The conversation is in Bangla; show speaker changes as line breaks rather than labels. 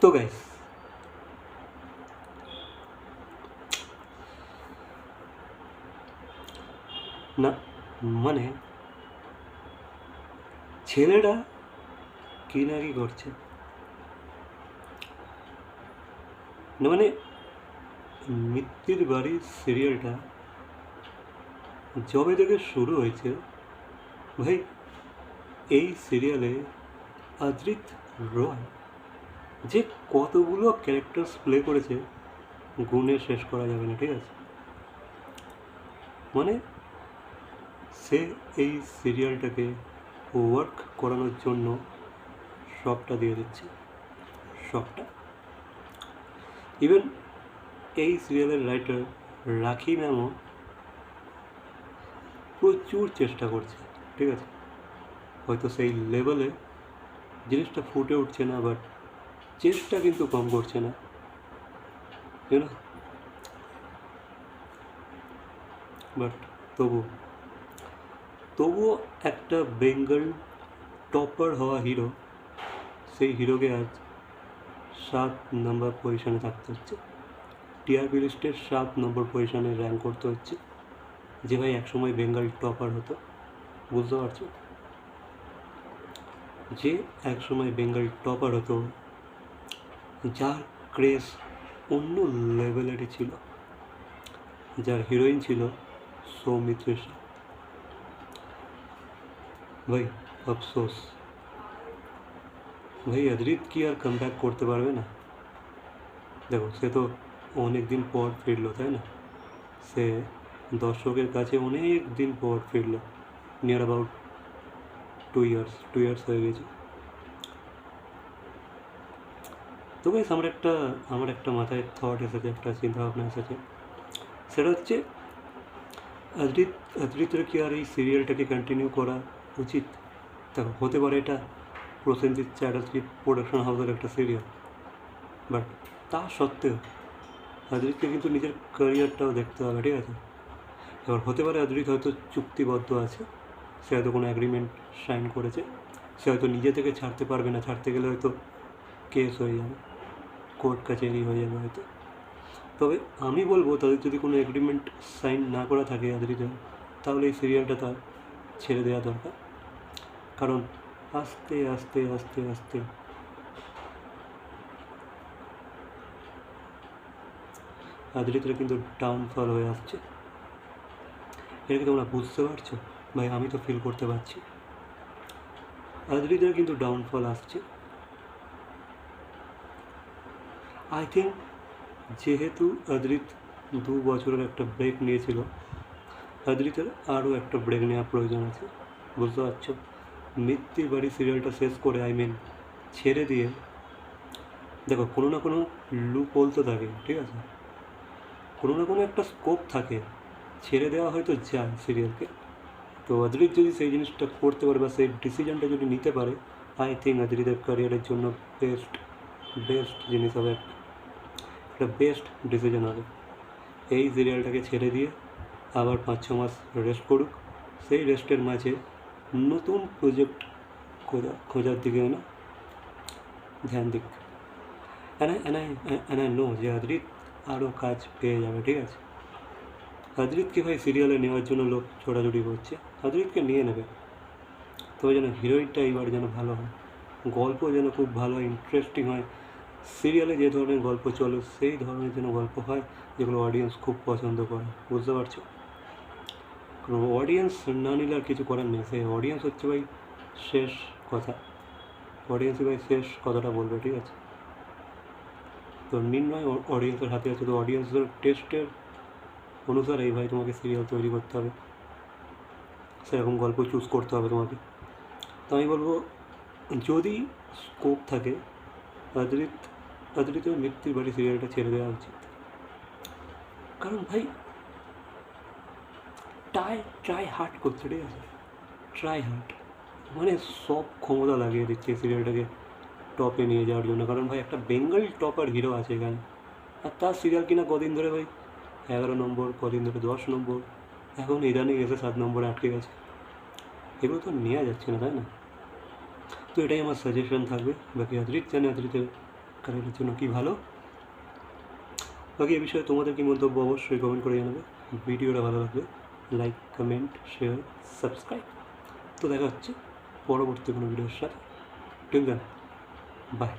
তো গাইস না মানে ছেলেটা কি না কি করছে? না মানে মিত্তির বাড়ি সিরিয়ালটা যবে থেকে শুরু হয়েছে, ভাই, এই সিরিয়ালে অদ্রিত রয় যে কতগুলো ক্যারেক্টার্স প্লে করেছে, গুণে শেষ করা যাবে না, ঠিক আছে? মানে সে এই সিরিয়ালটাকে ওয়ার্ক করানোর জন্য সবটা দিয়ে দিচ্ছে, সবটা। ইভেন এই সিরিয়ালের রাইটার রাখি ম্যামও প্রচুর চেষ্টা করছে, ঠিক আছে? হয়তো সেই লেভেলে জিনিসটা ফুটে উঠছে না বাট চেষ্টা কিন্তু কম করছে না। বাট তবু, তবুও একটা বেঙ্গল টপার হওয়া হিরো সেই হিরোকে আজ সাত নম্বর পজিশনে থাকতে হচ্ছে। টিআরপি লিস্টের সাত নম্বর পজিশনে র্যাঙ্ক করতে হচ্ছে। যে ভাই একসময় বেঙ্গল টপার হতো, বুঝতে পারছ? যে একসময় বেঙ্গল টপার হতো যার ক্রেজ অন্য লেভেলেরই ছিল, যার হিরোইন ছিল সৌমিত্রেশা ভাই, আফসোস। ভাই, অদ্রিত কি আর কাম করতে পারবে না? দেখো, সে তো অনেক দিন পর ফিরলো, তাই না? সে দর্শকের কাছে অনেক দিন পর ফিরলো near about two years two years হয়ে গেছে। তো বেশ আমার একটা আমার একটা মাথায় থট এসেছে, একটা চিন্তা ভাবনা এসেছে। সেটা হচ্ছে অদ্রিত অদ্রিতের কি আর এই সিরিয়ালটাকে কন্টিনিউ করা উচিত? দেখো হতে পারে এটা প্রসেনজিৎ চ্যাটার্জি প্রোডাকশন হাউসের একটা সিরিয়াল বাট তা সত্ত্বেও অদ্রিতকে কিন্তু নিজের ক্যারিয়ারটাও দেখতে হবে, ঠিক আছে? এবার হতে পারে অদ্রিত হয়তো চুক্তিবদ্ধ আছে, সে হয়তো কোনো অ্যাগ্রিমেন্ট সাইন করেছে, সে হয়তো নিজে থেকে ছাড়তে পারবে না, ছাড়তে গেলে হয়তো কেস হয়ে যাবে। কোর্ট কাছারি হয়ে যাবে হয়তো। তবে আমি বলব, তাদের যদি কোনো এগ্রিমেন্ট সাইন না করা থাকে আদরিদের তাহলে এই সিরিয়ালটা তার ছেড়ে দেওয়া দরকার। কারণ আস্তে আস্তে আস্তে আস্তে আদরিতরা কিন্তু ডাউনফল হয়ে আসছে। এটা কি তোমরা বুঝতে পারছ? ভাই, আমি তো ফিল করতে পারছি। আদরিদের কিন্তু ডাউনফল আসছে। আই থিঙ্ক যেহেতু অদ্রিত দু বছরের একটা ব্রেক নিয়েছিল, অদ্রিতের আরও একটা ব্রেক নেওয়া প্রয়োজন আছে। বুঝতে পারছ? মৃত্যুর বাড়ি সিরিয়ালটা শেষ করে আই মিন ছেড়ে দিয়ে, দেখো, কোনো না কোনো লুপ বলতে থাকে, ঠিক আছে? কোনো না কোনো একটা স্কোপ থাকে। ছেড়ে দেওয়া হয়তো যায় সিরিয়ালকে তো অদ্রিত যদি সেই জিনিসটা করতে পারে বা সেই ডিসিশনটা যদি নিতে পারে আই থিঙ্ক অদ্রিতের ক্যারিয়ারের জন্য বেস্ট বেস্ট জিনিস হবে একটা। একটা বেস্ট ডিসিশন হবে। এই সিরিয়ালটাকে ছেড়ে দিয়ে আবার পাঁচ ছ মাস রেস্ট করুক। সেই রেস্টের মাঝে নতুন প্রজেক্ট খোঁজা, খোঁজার দিকে না ধ্যান দিক। অ্যান্ড আই নো যে অদ্রিত আরও কাজ পেয়ে যাবে, ঠিক আছে? অদ্রিতকে ভাই সিরিয়ালে নেওয়ার জন্য লোক ছোটাছুটি করছে। অদ্রিতকে নিয়ে নেবে। তবে যেন হিরোইনটা এইবার যেন ভালো হয়। গল্প যেন খুব ভালো ইন্টারেস্টিং হয়। সিরিয়ালে যে ধরনের গল্প চলে, সেই ধরনের যেন গল্প হয় যেগুলো অডিয়েন্স খুব পছন্দ করে। বুঝতে পারছ? কারণ অডিয়েন্স না নিলে আর কিছু করার নেই। সেই অডিয়েন্স হচ্ছে ভাই শেষ কথা। অডিয়েন্সই ভাই শেষ কথাটা বলবে, ঠিক আছে? তো নির্ণয় অডিয়েন্সের হাতে আছে, তো অডিয়েন্সের টেস্টের অনুসারে এই ভাই তোমাকে সিরিয়াল তৈরি করতে হবে। সেরকম গল্প চুজ করতে হবে তোমাকে। তো আমি বলব, যদি স্কোপ থাকে অদ্রিত অদ্রিত মৃত্যুর বাড়ি সিরিয়ালটা ছেড়ে দেওয়া উচিত। কারণ ভাই ট্রাই ট্রাই হার্ট করছে ঠিক আছে ট্রাই হার্ট মানে সব ক্ষমতা লাগিয়ে দিচ্ছে সিরিয়ালটাকে টপে নিয়ে যাওয়ার জন্য। কারণ ভাই, একটা বেঙ্গল টপার হিরো আছে এখানে। আর তার সিরিয়াল কিনা কদিন ধরে ভাই? এগারো নম্বর, কদিন ধরে দশ নম্বর। এখন ইদানিং এসে সাত নম্বরে আটকে গেছে। এগুলো তো নেওয়া যাচ্ছে না, তাই না? তো এটাই আমার সাজেশন থাকবে। বাকি অতিরিক্ত জানে অতিরিক্ত কারেন্টের জন্য কী ভালো? বাকি এ বিষয়ে তোমাদের কি মন্তব্য অবশ্যই কমেন্ট করে জানাবে। ভিডিওটা ভালো লাগবে লাইক কমেন্ট শেয়ার সাবস্ক্রাইব তো দেখা হচ্ছে পরবর্তী কোনো ভিডিওর সাথে। ঠিক আছে বাই